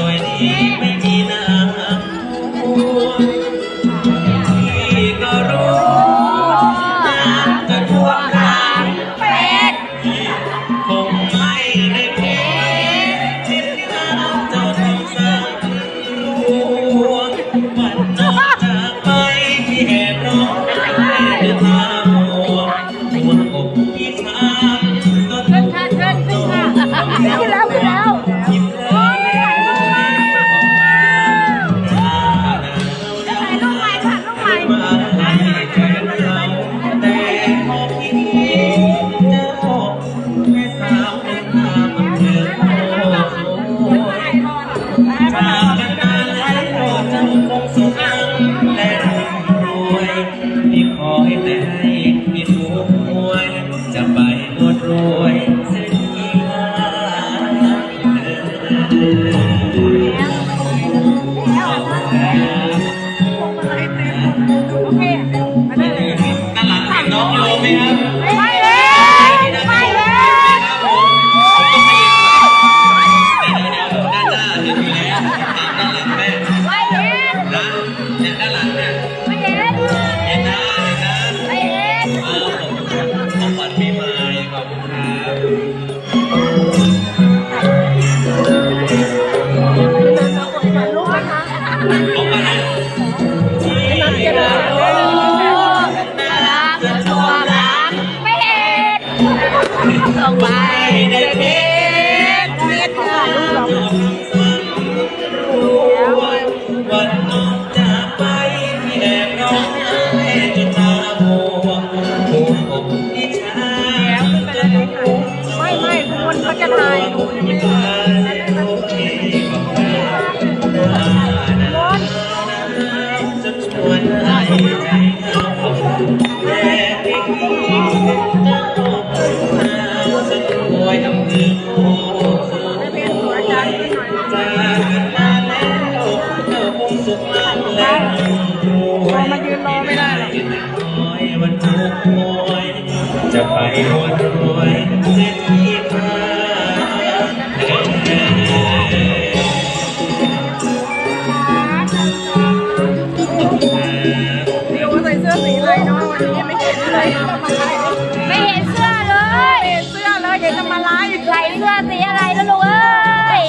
因为你。Vai! ส่งไปได้เห็นเรียกค่ะรูปเราวันน้องจากไปพี่แอบร้องไห้จนตาบวมหัวอกที่ช้าไม่ไม่คุณเขาจะถ่ายไม่ตายโอเคกับแม่จะชวนให้ใจเขาแต่ที่ รวย จะไปรวยรวยเศรษฐีมานิวใส่เสื้อสีอะไรเนาะวันนี้ไม่เห็นเลยไม่เห็นเสื้อเลยเห็นเสื้อเลยเห็นจะมาไล่ใส่เสื้อสีอะไรแล้วลูกเอ้ย